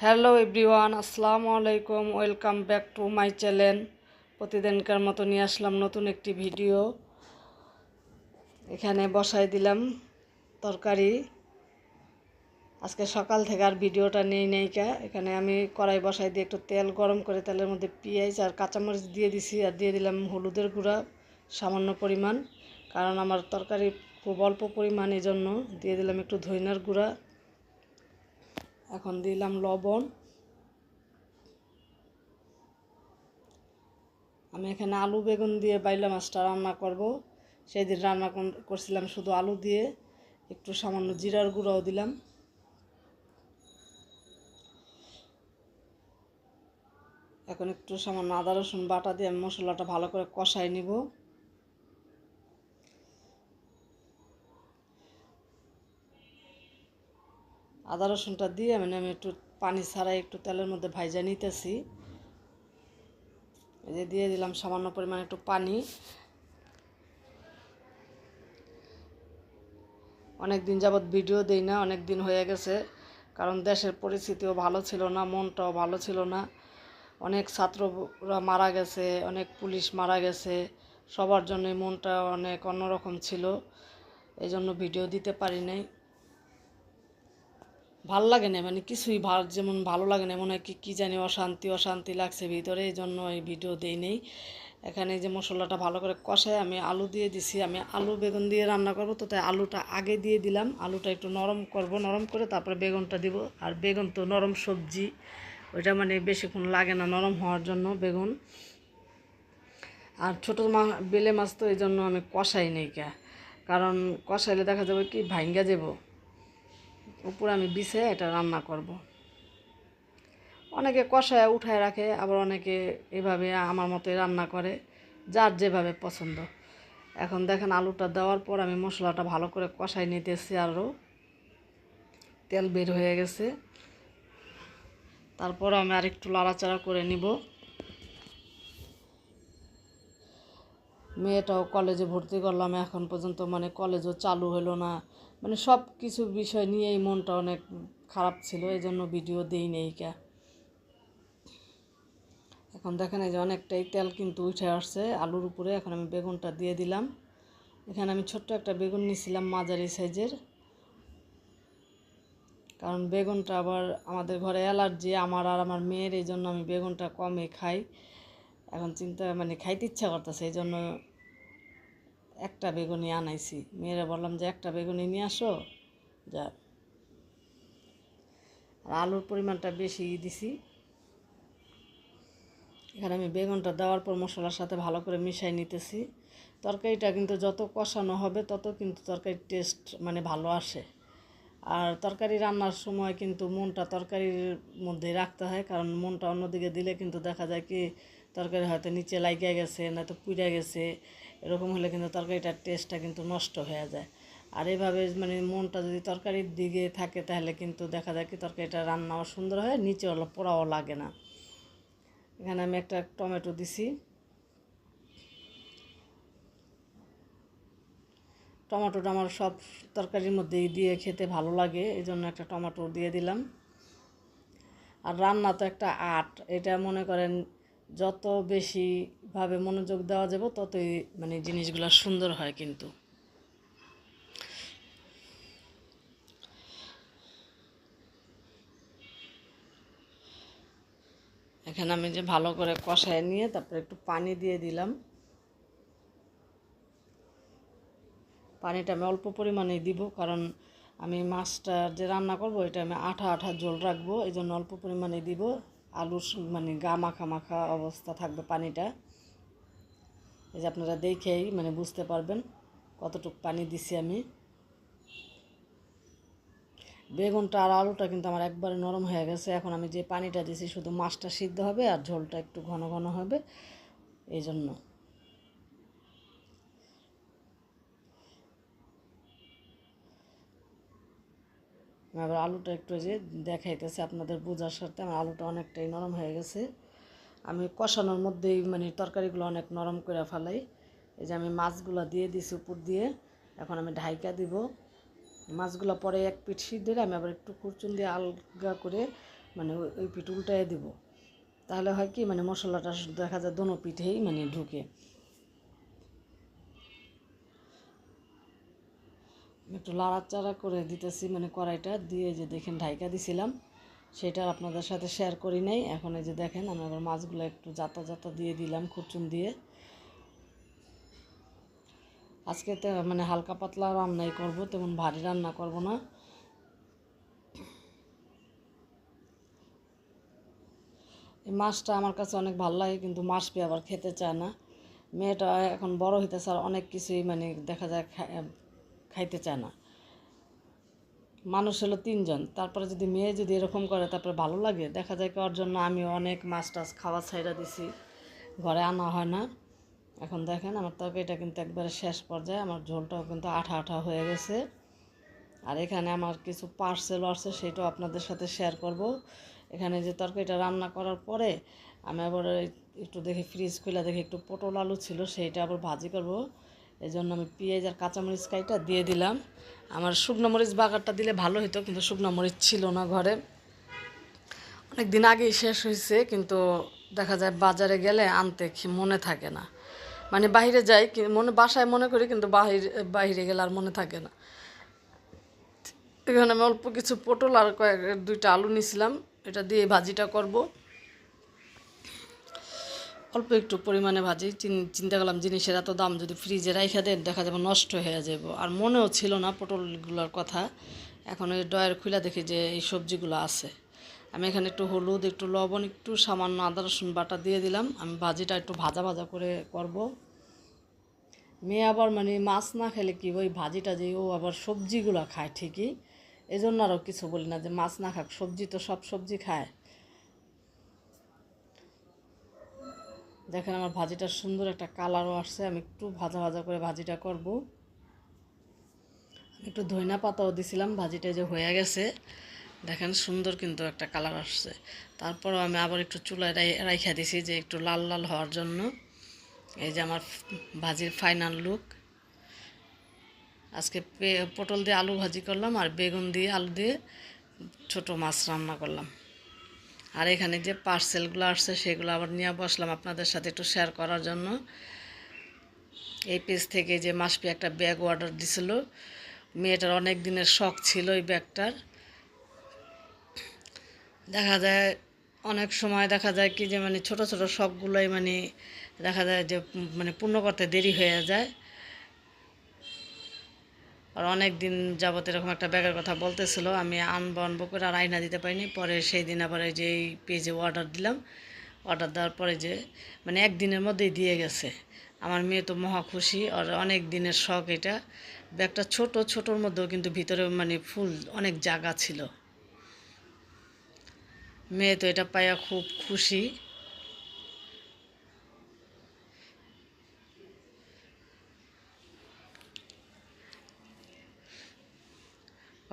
Hello everyone আসসালামু আলাইকুম welcome back to my channel প্রতিদিনকার মতো নিয়ে আসলাম নতুন একটি ভিডিও এখানে বসাই দিলাম তরকারি। আজকে সকাল থেকে আর ভিডিওটা নেই নেইকা এখানে আমি কড়াই বসাই দিয়ে একটু তেল গরম করে তেলের মধ্যে পেঁয়াজ আর কাঁচামরিচ দিয়ে দিছি আর দিয়ে দিলাম হলুদের গুঁড়া, সামান্য পরিমাণ। কারণ আমার তরকারি খুব অল্প পরিমাণ এই জন্য দিয়ে দিলাম একটু ধইনার গুঁড়া। এখন দিলাম লবণ। আমি এখানে আলু, বেগুন দিয়ে বাইলা মাছটা রান্না করব। সেই দিন রান্না কর- করছিলাম শুধু আলু দিয়ে। একটু সামান্য জিরার গুঁড়াও দিলাম। এখন একটু সামান্য আদা, রসুন বাটা দিয়ে আমি মশলাটা ভালো করে কষাই নিব। আদা রসুনটা দিয়ে মানে আমি একটু পানি ছাড়াই একটু তেলের মধ্যে ভাইজা নিতেছি। যে দিয়ে দিলাম সামান্য পরিমাণে একটু পানি। অনেক দিন যাবৎ ভিডিও দেই না অনেক দিন হয়ে গেছে। কারণ দেশের পরিস্থিতিও ভালো ছিল না, মনটাও ভালো ছিল না। অনেক ছাত্ররা মারা গেছে, অনেক পুলিশ মারা গেছে। সবার জন্যই মনটা অনেক অন্যরকম ছিল। এই জন্য ভিডিও দিতে পারি নাই। ভালো লাগে না মানে কিছুই ভালো, যেমন ভালো লাগে না, মনে হয় কি, কী জানি অশান্তি অশান্তি লাগছে ভিতরে এই জন্য এই ভিডিও দেই নেই। এখানে যে মশলাটা ভালো করে কষায় আমি আলু দিয়ে দিছি, আমি আলু বেগুন দিয়ে রান্না করব, তো তাই আলুটা আগে দিয়ে দিলাম, আলুটা একটু নরম করব, নরম করে তারপরে বেগুনটা দিব, আর বেগুন তো নরম সবজি, ওইটা মানে বেশিক্ষণ লাগে না নরম হওয়ার জন্য বেগুন। আর ছোটো মা, বেলে মাছ তো এই জন্য আমি কষাই নেই কারণ কষাইলে দেখা যাবে কি ভাইঙ্গা যাব উপরে আমি বিছে এটা রান্না করব। অনেকে কষায় উঠায় রাখে, আবার অনেকে এভাবে আমার মতোই রান্না করে, যার যেভাবে পছন্দ। এখন দেখেন আলুটা দেওয়ার পর আমি মশলাটা ভালো করে কষাই নিতেছি আরও তেল বের হয়ে গেছে। তারপর আমি আরেকটু লাড়াচাড়া করে নিব। মেয়েটাও কলেজে ভর্তি করলাম, এখন পর্যন্ত মানে কলেজও চালু হলো না। মানে সব কিছু বিষয় নিয়েই মনটা অনেক খারাপ ছিল এই জন্য ভিডিও দিই নেই কা এখন দেখেন এই যে অনেকটাই তেল কিন্তু উঠে আসছে আলুর উপরে, এখন আমি বেগুনটা দিয়ে দিলাম। এখানে আমি ছোট্ট একটা বেগুন নিয়েছিলাম মাঝারি সাইজের। কারণ বেগুনটা আবার আমাদের ঘরে অ্যালার্জি, আমার আর আমার মেয়ের এই জন্য আমি বেগুনটা কমে খাই। এখন চিন্তা মানে খাইতে ইচ্ছা করতেছে এই জন্য একটা বেগুনি আনাইছি। মেয়েরা বললাম যে, একটা বেগুনি নিয়ে আসো। যা। আর আলুর পরিমাণটা বেশি দিছি। এখানে আমি বেগুনটা দেওয়ার পর মশলার সাথে ভালো করে মিশাই নিতেছি। তরকারিটা কিন্তু যত কষানো হবে, তত কিন্তু তরকারির টেস্ট মানে ভালো আসে। আর তরকারি রান্নার সময় কিন্তু মনটা তরকারির মধ্যে রাখতে হয়, কারণ মনটা অন্যদিকে দিলে কিন্তু দেখা যায় কি তরকারি হয়তো নিচে লাগিয়ে গেছে, নয়তো পুড়ে গেছে, এরকম হলে কিন্তু তরকারিটার টেস্টটা কিন্তু নষ্ট হয়ে যায়। আর এভাবে মানে মনটা যদি তরকারির দিকে থাকে তাহলে কিন্তু দেখা যায় কি তরকারিটা রান্নাও সুন্দর হয়, নিচে পোড়াও লাগে না। এখানে আমি একটা টমেটো দিছি। টমেটোটা আমার সব তরকারির মধ্যেই দিয়ে খেতে ভালো লাগে এই জন্য একটা টমেটো দিয়ে দিলাম। আর রান্না তো একটা আর্ট, এটা মনে করেন যত বেশিভাবে মনোযোগ দেওয়া যাবে ততই মানে জিনিসগুলো সুন্দর হয় কিন্তু। এখানে আমি যে ভালো করে কষায় নিয়ে তারপরে একটু পানি দিয়ে দিলাম। পানিটা আমি অল্প পরিমাণেই দিব, কারণ আমি মাছটা যে রান্না করব, এটা আমি আঠা আঠা জল রাখব এই জন্য অল্প পরিমাণে দিব। আলুর মানে গা মাখা মাখা অবস্থা থাকবে পানিটা। এই যে আপনারা দেখেই মানে বুঝতে পারবেন কতটুকু পানি দিছি আমি। বেগুনটা আর আলুটা কিন্তু আমার একবারে নরম হয়ে গেছে, এখন আমি যে পানিটা দিছি শুধু মাছটা সিদ্ধ হবে আর ঝোলটা একটু ঘন ঘন হবে এই জন্য আবার আলুটা একটু যে দেখাইতেছে, আপনাদের বোঝার সাথে আমার আলুটা অনেকটাই নরম হয়ে গেছে। আমি কষানোর মধ্যেই মানে তরকারিগুলো অনেক নরম করে ফেলাই। এই যে আমি মাছগুলো দিয়ে দিছি উপর দিয়ে, এখন আমি ঢাইকা দিব। মাছগুলো পরে এক পিঠ সিদ্ধ আমি আবার একটু কুরচুন দিয়ে আলগা করে মানে ওই পিঠ উল্টায় দিব। তাহলে হয় কি মানে মশলাটা দেখা যায় দোনো পিঠেই মানে ঢুকে। একটু লাড়াচাড়া করে দিতেছি মানে কড়াইটা দিয়ে যে দেখেন ঢাইকা দিছিলাম, সেটা আপনাদের সাথে শেয়ার করি নাই। এখন এই যে দেখেন, আমি আবার মাছগুলো একটু জাতা জাতা দিয়ে দিলাম খুচুন দিয়ে। আজকে তো মানে হালকা পাতলা রান্নাই করব, তেমন ভারী রান্না করব না। এই মাছটা আমার কাছে অনেক ভালো লাগে, কিন্তু মাছ পেয়ে আবার খেতে চায় না। মেয়েটা এখন বড় হইতেছে আর অনেক কিছুই মানে দেখা যায় খাইতে চায় না। মানুষ হলো তিনজন, তারপরে যদি মেয়ে যদি এরকম করে, তারপরে ভালো লাগে। দেখা যায় কি, ওর জন্য আমি অনেক মাছ টাছ খাওয়া ছাইড়া দিছি। ঘরে আনা হয় না। এখন দেখেন, আমার তরকারিটা কিন্তু একবারে শেষ পর্যায়ে। আমার ঝোলটাও কিন্তু আঠা আঠা হয়ে গেছে। আর এখানে আমার কিছু পার্সেল আছে, সেটাও আপনাদের সাথে শেয়ার করব। এখানে যে তরকারিটা রান্না করার পরে, আমি আবার একটু দেখি ফ্রিজ খুলে দেখি একটু পটল আলু ছিল, সেইটা আবার ভাজি করব। এই জন্য আমি পেঁয়াজ আর কাঁচামরিচ কাইটা দিয়ে দিলাম। আমার শুকনো মরিচ বাগারটা দিলে ভালো হতো কিন্তু শুকনো মরিচ ছিল না ঘরে। অনেক দিন আগেই শেষ হয়েছে কিন্তু দেখা যায় বাজারে গেলে আনতে মনে থাকে না। মানে বাইরে যাই মনে, বাসায় মনে করি, কিন্তু বাহিরে, বাইরে গেলে আর মনে থাকে না। এখানে আমি অল্প কিছু পটল আর কয়েক, দুইটা আলু নিয়েছিলাম এটা দিয়ে ভাজিটা করব। অল্প একটু পরিমাণে ভাজি। চিন- চিন্তা করলাম জিনিসের এত দাম যদি ফ্রিজে রাইখা দেন, দেখা যাবে নষ্ট হয়ে যাব আর মনেও ছিল না পটলগুলোর কথা। এখন ওই ডয়ের খুলে দেখি যে এই সবজিগুলো আছে। আমি এখানে একটু হলুদ, একটু লবণ, একটু সামান্য আদা, রসুন বাটা দিয়ে দিলাম। আমি ভাজিটা একটু ভাজা ভাজা করে করব। মেয়ে আবার মানে মাছ না খেলে কি ওই ভাজিটা যে ও আবার সবজিগুলো খায় ঠিকই। এই জন্য আরও কিছু বলি না যে মাছ না খাক, সবজি তো সব সবজি খায়। দেখেন আমার ভাজিটা সুন্দর একটা কালারও আসছে, আমি একটু ভাজা ভাজা করে ভাজিটা করব। একটু ধইনা পাতাও দিছিলাম, ভাজিটা যে হয়ে গেছে, দেখেন সুন্দর কিন্তু একটা কালার আসছে। তারপরও আমি আবার একটু চুলায় রাই- রাইখা দিছি যে একটু লাল লাল হওয়ার জন্য। এই যে আমার ভাজির ফাইনাল লুক। আজকে পটল দিয়ে আলু ভাজি করলাম আর বেগুন দিয়ে, আলু দিয়ে ছোট মাছ রান্না করলাম। আর এখানে যে পার্সেলগুলো আসছে সেগুলো আবার নিয়ে বসলাম আপনাদের সাথে একটু শেয়ার করার জন্য। এই পেজ থেকে যে মাসপি একটা ব্যাগ অর্ডার দিছিল, মেয়েটার অনেক দিনের শখ ছিল এই ব্যাগটার। দেখা যায় অনেক সময় দেখা যায় কি যে মানে ছোট ছোট শখগুলোই মানে দেখা যায় যে মানে পূর্ণ করতে দেরি হয়ে যায়। আর অনেক দিন যাবত এরকম একটা ব্যাগের কথা বলতেছিল, আমি আনব আনব করে আর আয়না দিতে পারিনি। পরে সেই দিন আবার এই যে এই পেজে অর্ডার দিলাম। অর্ডার দেওয়ার পরে যে মানে একদিনের মধ্যেই দিয়ে গেছে। আমার মেয়ে তো মহা খুশি, আর অনেক দিনের শখ এটা। ব্যাগটা ছোট, ছোটোর মধ্যেও কিন্তু ভিতরে মানে ফুল অনেক জায়গা ছিল। মেয়ে তো এটা পাইয়া খুব খুশি।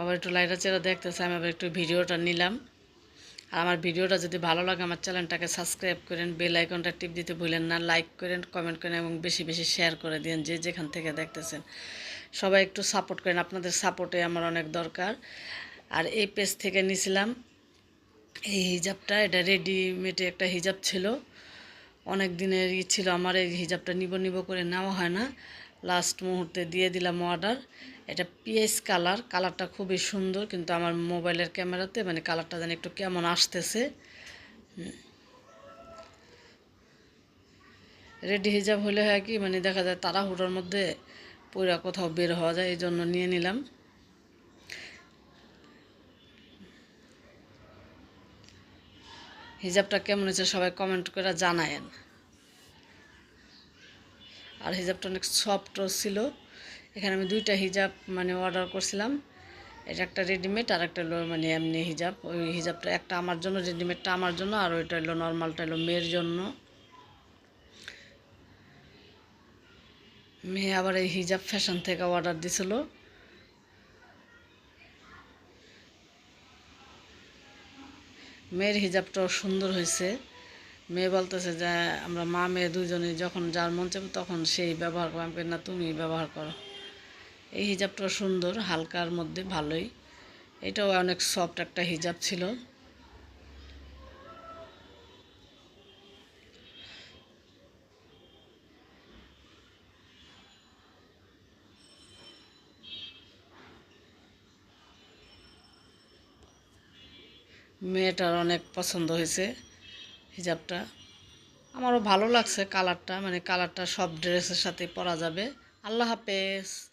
আবার একটু লাইটা চেরা দেখতেছে, আমি আবার একটু ভিডিওটা নিলাম। আর আমার ভিডিওটা যদি ভালো লাগে, আমার চ্যানেলটাকে সাবস্ক্রাইব করেন, বেল আইকনটা টিপ দিতে ভুলেন না, লাইক করেন, কমেন্ট করেন এবং বেশি বেশি শেয়ার করে দিন যে যেখান থেকে দেখতেছেন। সবাই একটু সাপোর্ট করেন, আপনাদের সাপোর্টে আমার অনেক দরকার। আর এই পেজ থেকে নিয়েছিলাম এই হিজাবটা, এটা রেডিমেডে একটা হিজাব ছিল। অনেক দিনের ই ছিল, আমার এই হিজাবটা নিব নিব করে নেওয়া হয় না। লাস্ট মুহূর্তে দিয়ে দিলাম অর্ডার এটা পিএস কালার কালারটা খুবই সুন্দর, কিন্তু আমার মোবাইলের ক্যামেরাতে মানে কালারটা জানি একটু কেমন আসতেছে। রেডি হিজাব হলে হয় কি মানে দেখা যায় তাড়াহুড়োর মধ্যে পুরা কোথাও বের হওয়া যায় এই জন্য নিয়ে নিলাম। হিজাবটা কেমন হয়েছে সবাই কমেন্ট করে জানায়েন। আর হিজাবটা অনেক সফটও ছিল। এখানে আমি দুইটা হিজাব মানে অর্ডার করছিলাম। এটা একটা রেডিমেড আর একটা হলো মানে এমনি হিজাব। ওই হিজাবটা একটা আমার জন্য রেডিমেডটা আমার জন্য আর ওইটা হলো নর্মালটা হলো মেয়ের জন্য। মেয়ে আবার এই হিজাব ফ্যাশন থেকে অর্ডার দিছিল। মেয়ের হিজাবটাও সুন্দর হয়েছে। মেয়ে বলতেছে যে, আমরা মা, মেয়ে দুজনে যখন যার মন চাবে তখন সেই ব্যবহার করো আমি না, তুমি ব্যবহার করো। এই হিজাবটা সুন্দর, হালকার মধ্যে ভালোই। এটাও অনেক সফট একটা হিজাব ছিল। মেয়েটার অনেক পছন্দ হয়েছে। হিজাবটা। আমারও ভালো লাগছে কালারটা মানে কালারটা সব ড্রেসের সাথে পরা যাবে। আল্লাহ হাফেজ।